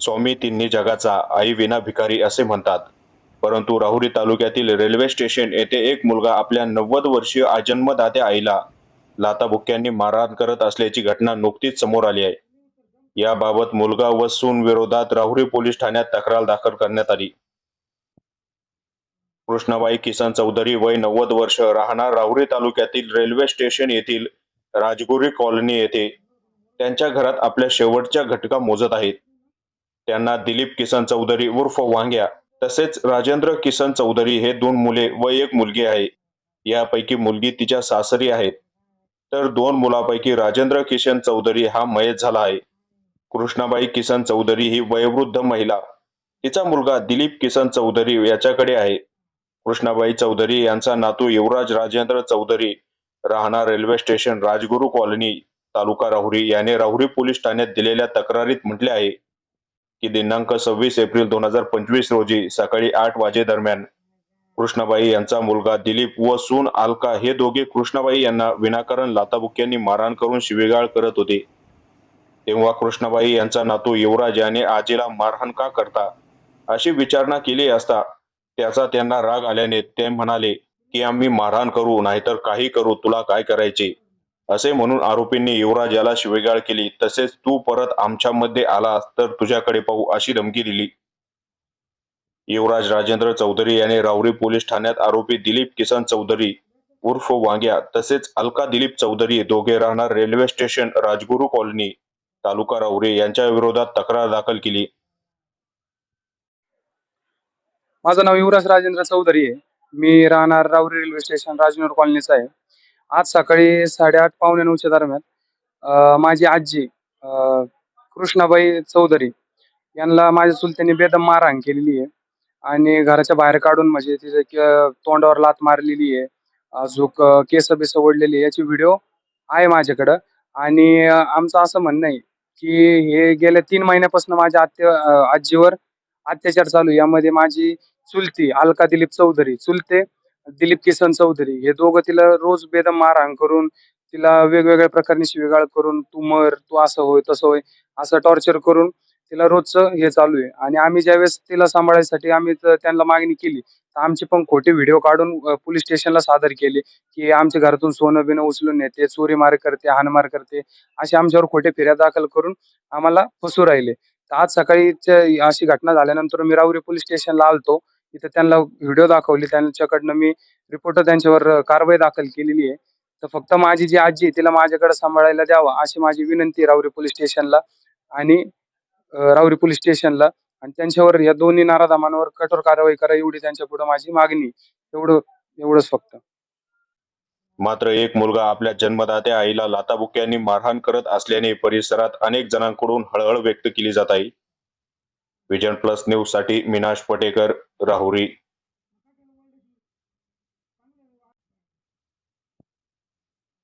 स्वामी तिन्ही जगाचा आई विना भिकारी असे म्हणतात. परंतु राहुरी तालुक्यातील रेल्वे स्टेशन येथे एक मुलगा आपल्या नव्वद वर्षीय आजन्मदात्या आईला लाताबुक्क्यांनी मारहाण करत असल्याची घटना नुकतीच समोर आली आहे. याबाबत मुलगा व सून विरोधात राहुरी पोलीस ठाण्यात तक्रार दाखल करण्यात आली. कृष्णाबाई किसन चौधरी वय नव्वद वर्ष राहणार राहुरी तालुक्यातील रेल्वे स्टेशन येथील राजगुरी कॉलनी येथे. त्यांच्या घरात आपल्या शेवटच्या घटका मोजत आहेत. त्यांना दिलीप किसन चौधरी उर्फ वांग्या तसेच राजेंद्र किसन चौधरी हे दोन मुले व एक मुलगी आहे. यापैकी मुलगी तिच्या सासरी आहे. तर दोन मुलापैकी राजेंद्र किशन चौधरी हा मयत झाला आहे. कृष्णाबाई किसन चौधरी ही वयोवृद्ध महिला. तिचा मुलगा दिलीप किसन चौधरी याच्याकडे आहे. कृष्णाबाई चौधरी यांचा नातू युवराज राजेंद्र चौधरी राहणार railway station Rajguru colony taluka Rahuri याने राहुरी पोलीस ठाण्यात दिलेल्या तक्रारीत म्हटले आहे. की दिनांक सव्वीस एप्रिल दोन हजार पंचवीस रोजी सकाळी आठ वाजे दरम्यान कृष्णाबाई यांचा मुलगा दिलीप व सून आलका हे दोघे कृष्णाबाई यांना विनाकारण लाताबुक्यांनी मारहाण करून शिवेगाळ करत होते. तेव्हा कृष्णाबाई यांचा नातू युवराज याने आजीला मारहाण का करता अशी विचारणा केली असता त्याचा त्यांना राग आल्याने ते म्हणाले की आम्ही मारहाण करू नाहीतर काही करू तुला काय करायचे? असे म्हणून आरोपींनी युवराज याला शिवेगाळ केली. तसेच तू परत आमच्यामध्ये आलास तर तुझ्याकडे पाहू अशी धमकी दिली. युवराज राजेंद्र चौधरी याने रावरी पोलीस ठाण्यात आरोपी दिलीप किसन चौधरी उर्फ वांग्या तसेच अलका दिलीप चौधरी दोघे राहणार railway station Rajguru colony taluka Raware यांच्या विरोधात तक्रार दाखल केली. माझं नाव युवराज राजेंद्र चौधरी आहे. मी राहणार रावरी रेल्वे स्टेशन राजनगर कॉलनीचा आहे. आज सकाळी साडेआठ पावणे नऊच्या दरम्यान माझी आजी कृष्णाबाई चौधरी यांना माझ्या चुलत्याने बेदम मारहाण केलेली आहे आणि घराच्या बाहेर काढून म्हणजे तिचे क- तोंडावर लात मारलेली आहे अजूक केस बिस ओढलेली आहे याची व्हिडिओ आहे माझ्याकडं आणि आमचं असं म्हणणं आहे की हे गेल्या तीन महिन्यापासून माझ्या आत्या आजीवर अत्याचार चालू आहे. यामध्ये माझी चुलती अलका दिलीप चौधरी चुलते दिलीप किसन चौधरी हे दोघं तिला रोज बेदम मारहाण करून तिला वेगवेगळ्या प्रकारने शिवेगाळ करून तू मर तू असं होय तसं होय असं टॉर्चर करून तिला रोजचं हे चालू आहे. आणि आम्ही ज्यावेळेस तिला सांभाळायसाठी आम्ही त्यांना मागणी केली तर आमचे पण खोटे व्हिडिओ काढून पोलीस स्टेशनला सादर केले की आमच्या घरातून सोनं बिनं उचलून नेते चोरीमार करते हाणमार करते असे आमच्यावर खोटे फिर्या दाखल करून आम्हाला फसू राहिले. तर आज सकाळी अशी घटना झाल्यानंतर मी राहुरी पोलीस स्टेशनला आलतो. तिथे त्यांना व्हिडिओ दाखवली. त्यांच्याकडनं मी रिपोर्ट त्यांच्यावर कारवाई दाखल केलेली आहे. तर फक्त माझी जी आजी आहे तिला माझ्याकडे सांभाळायला द्यावा अशी माझी विनंती रावरी पोलीस स्टेशनला आणि रावरी पोलीस स्टेशनला. आणि त्यांच्यावर या दोन्ही नाराधामांवर कठोर कारवाई करा एवढी त्यांच्या पुढे माझी मागणी एवढं एवढंच फक्त. मात्र एक मुलगा आपल्या जन्मदात्या आईला लाताबुक्यांनी मारहाण करत असल्याने परिसरात अनेक जणांकडून हळहळ व्यक्त केली जात आहे. विजन प्लस न्यूजसाठी मिनाश पटेकर राहुरी.